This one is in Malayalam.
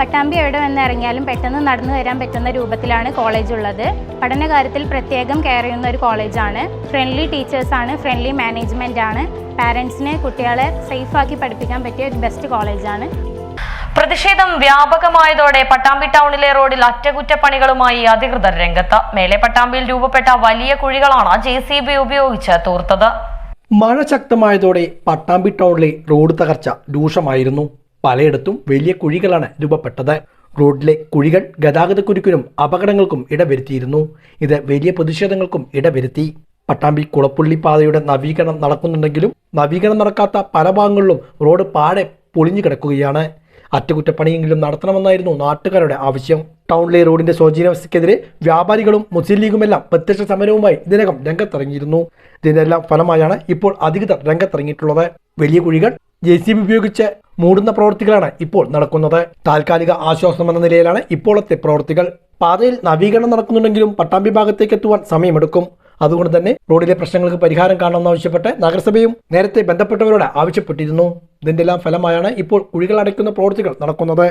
പട്ടാമ്പി എവിടെ വന്ന് ഇറങ്ങിയാലും പെട്ടെന്ന് നടന്നു വരാൻ പറ്റുന്ന രൂപത്തിലാണ് കോളേജ് ഉള്ളത്. പഠനകാര്യത്തിൽ പ്രത്യേകം കെയർ ചെയ്യുന്ന ഒരു കോളേജാണ് ഫ്രണ്ട്ലി ടീച്ചേഴ്സാണ് ഫ്രണ്ട്ലി മാനേജ്മെന്റ് ആണ്. പാരൻസിനെ കുട്ടികളെ സേഫാക്കി പഠിപ്പിക്കാൻ പറ്റിയ ഒരു ബെസ്റ്റ് കോളേജാണ് പ്രതിഷേധം വ്യാപകമായതോടെ പട്ടാമ്പി ടൗണിലെ റോഡിൽ അറ്റകുറ്റപ്പണികളുമായി അധികൃതർ രംഗത്ത്. മേലെ പട്ടാമ്പിയിൽ രൂപപ്പെട്ട വലിയ കുഴികളാണ് ജെ സി ബി ഉപയോഗിച്ച് തൂർത്തത്. മഴ ശക്തമായതോടെ പട്ടാമ്പി ടൗണിലെ റോഡ് തകർച്ച രൂക്ഷമായിരുന്നു. പലയിടത്തും വലിയ കുഴികളാണ് രൂപപ്പെട്ടത്. റോഡിലെ കുഴികൾ ഗതാഗതക്കുരുക്കിനും അപകടങ്ങൾക്കും ഇടവരുത്തിയിരുന്നു. ഇത് വലിയ പ്രതിഷേധങ്ങൾക്കും ഇടവരുത്തി. പട്ടാമ്പി കുളപ്പുള്ളി പാതയുടെ നവീകരണം നടക്കുന്നുണ്ടെങ്കിലും നവീകരണം നടക്കാത്ത പല ഭാഗങ്ങളിലും റോഡ് പാടെ പൊളിഞ്ഞു കിടക്കുകയാണ്. അറ്റകുറ്റപ്പണിയെങ്കിലും നടത്തണമെന്നായിരുന്നു നാട്ടുകാരുടെ ആവശ്യം. ടൗണിലെ റോഡിന്റെ ശോചനീയാവസ്ഥയ്ക്കെതിരെ വ്യാപാരികളും മുസ്ലിം ലീഗുമെല്ലാം പ്രത്യക്ഷ സമരവുമായി ഇതിനകം രംഗത്തിറങ്ങിയിരുന്നു. ഇതിനെല്ലാം ഫലമായാണ് ഇപ്പോൾ അധികൃതർ രംഗത്തിറങ്ങിയിട്ടുള്ളത്. വലിയ കുഴികൾ ജെ സി ബി ഉപയോഗിച്ച് മൂടുന്ന പ്രവൃത്തികളാണ് ഇപ്പോൾ നടക്കുന്നത്. താൽക്കാലിക ആശ്വാസം എന്ന നിലയിലാണ് ഇപ്പോഴത്തെ പ്രവൃത്തികൾ. പാതയിൽ നവീകരണം നടക്കുന്നുണ്ടെങ്കിലും പട്ടാമ്പി ഭാഗത്തേക്ക് എത്തുവാൻ സമയമെടുക്കും. അതുകൊണ്ട് തന്നെ റോഡിലെ പ്രശ്നങ്ങൾക്ക് പരിഹാരം കാണണമെന്നാവശ്യപ്പെട്ട് നഗരസഭയും നേരത്തെ ബന്ധപ്പെട്ടവരോട് ആവശ്യപ്പെട്ടിരുന്നു. ഇതിന്റെ എല്ലാം ഫലമായാണ് ഇപ്പോൾ കുഴികൾ അടയ്ക്കുന്ന പ്രവൃത്തികൾ നടക്കുന്നത്.